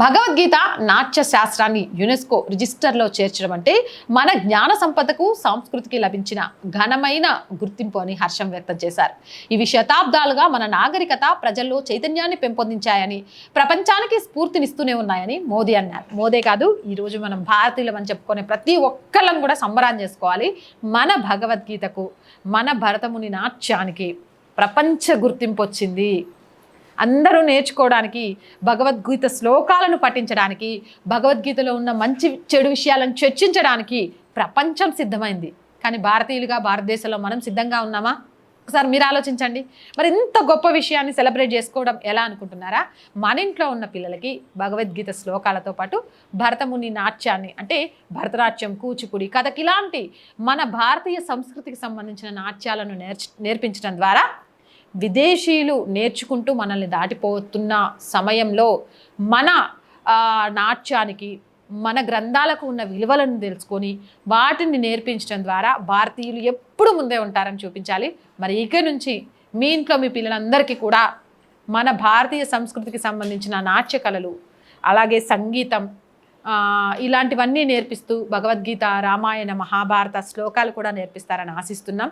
భగవద్గీత నాట్య శాస్త్రాన్ని యునెస్కో రిజిస్టర్లో చేర్చడం అంటే మన జ్ఞాన సంపదకు సంస్కృతికి లభించిన ఘనమైన గుర్తింపు అని హర్షం వ్యక్తం చేశారు. ఇవి శతాబ్దాలుగా మన నాగరికత ప్రజల్లో చైతన్యాన్ని పెంపొందించాయని ప్రపంచానికి స్ఫూర్తినిస్తూనే ఉన్నాయని మోదీ అన్నారు. మోదే కాదు ఈరోజు మనం భారతీయులం అని చెప్పుకునే ప్రతి ఒక్కళ్ళం కూడా సంబరాన్ని చేసుకోవాలి. మన భగవద్గీతకు మన భరతముని నాట్యానికి ప్రపంచ గుర్తింపు వచ్చింది అందరూ నేర్చుకోవడానికి భగవద్గీత శ్లోకాలను పఠించడానికి భగవద్గీతలో ఉన్న మంచి చెడు విషయాలను చర్చించడానికి ప్రపంచం సిద్ధమైంది. కానీ భారతీయులుగా భారతదేశంలో మనం సిద్ధంగా ఉన్నామా? ఒకసారి మీరు ఆలోచించండి. మరి ఇంత గొప్ప విషయాన్ని సెలబ్రేట్ చేసుకోవడం ఎలా అనుకుంటున్నారా? మన ఇంట్లో ఉన్న పిల్లలకి భగవద్గీత శ్లోకాలతో పాటు భరతముని నాట్యాన్ని అంటే భరతనాట్యం కూచిపూడి కథకి ఇలాంటి మన భారతీయ సంస్కృతికి సంబంధించిన నాట్యాలను నేర్చ నేర్పించడం ద్వారా విదేశీయులు నేర్చుకుంటూ మనల్ని దాటిపోతున్న సమయంలో మన నాట్యానికి మన గ్రంథాలకు ఉన్న విలువలను తెలుసుకొని వాటిని నేర్పించడం ద్వారా భారతీయులు ఎప్పుడు ముందే ఉంటారని చూపించాలి. మరి ఇక నుంచి మీ ఇంట్లో మీ పిల్లలందరికీ కూడా మన భారతీయ సంస్కృతికి సంబంధించిన నాట్య కళలు అలాగే సంగీతం ఇలాంటివన్నీ నేర్పిస్తూ భగవద్గీత రామాయణ మహాభారత శ్లోకాలు కూడా నేర్పిస్తారని ఆశిస్తున్నాం.